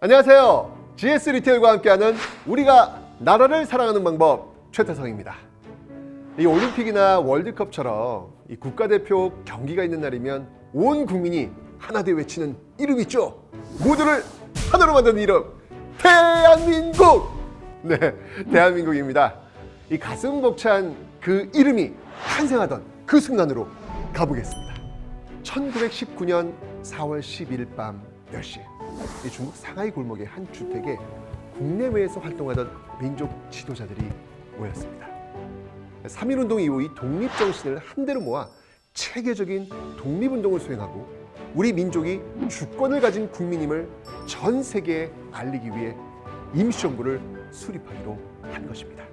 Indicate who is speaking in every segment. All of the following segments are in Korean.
Speaker 1: 안녕하세요. GS 리테일과 함께하는 우리가 나라를 사랑하는 방법 최태성입니다. 이 올림픽이나 월드컵처럼 이 국가대표 경기가 있는 날이면 온 국민이 하나 되 외치는 이름 있죠. 모두를 하나로 만드는 이름 대한민국. 네, 대한민국입니다. 이 가슴 벅찬 그 이름이 탄생하던 그 순간으로 가보겠습니다. 1919년 4월 11일 밤 10시 이 중국 상하이 골목의 한 주택에 국내외에서 활동하던 민족 지도자들이 모였습니다. 3.1운동 이후 이 독립정신을 한데로 모아 체계적인 독립운동을 수행하고 우리 민족이 주권을 가진 국민임을 전 세계에 알리기 위해 임시정부를 수립하기로 한 것입니다.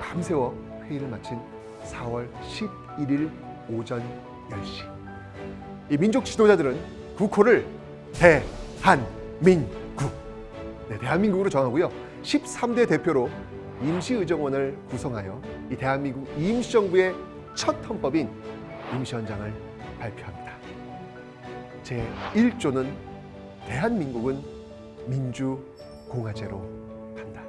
Speaker 1: 밤새워 회의를 마친 4월 11일 오전 10시 이 민족 지도자들은 국호를 대한민국. 네, 대한민국으로 정하고요. 13대 대표로 임시의정원을 구성하여 이 대한민국 임시정부의 첫 헌법인 임시헌장을 발표합니다. 제 1조는 대한민국은 민주공화제로 한다.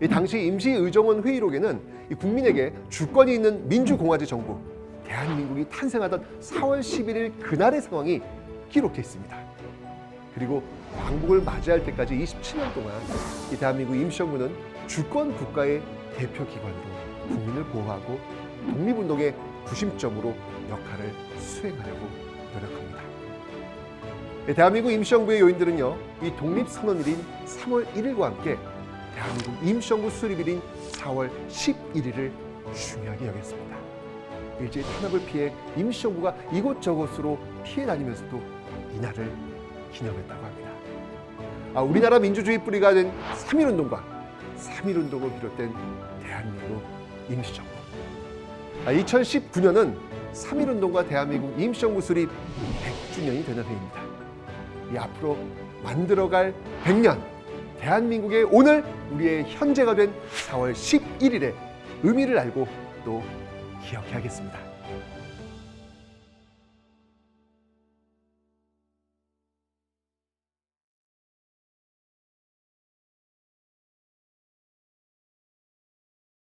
Speaker 1: 이 당시 임시의정원 회의록에는 이 국민에게 주권이 있는 민주공화제 정부 대한민국이 탄생하던 4월 11일 그날의 상황이 기록돼 있습니다. 그리고 광복을 맞이할 때까지 27년 동안 이 대한민국 임시정부는 주권 국가의 대표 기관으로 국민을 보호하고 독립운동의 구심점으로 역할을 수행하려고 노력합니다. 이 대한민국 임시정부의 요인들은요, 이 독립선언일인 3월 1일과 함께 대한민국 임시정부 수립일인 4월 11일을 중요하게 여겼습니다. 일제히 탄압을 피해 임시정부가 이곳저곳으로 피해 다니면서도 이날을 기념했다고 합니다. 아, 우리나라 민주주의 뿌리가 된 3.1운동과 3.1운동을 비롯된 대한민국 임시정부. 아, 2019년은 3.1운동과 대한민국 임시정부 수립 100주년이 되는 해입니다. 이 앞으로 만들어갈 100년 대한민국의 오늘 우리의 현재가 된 4월 11일의 의미를 알고 또 기억해야겠습니다.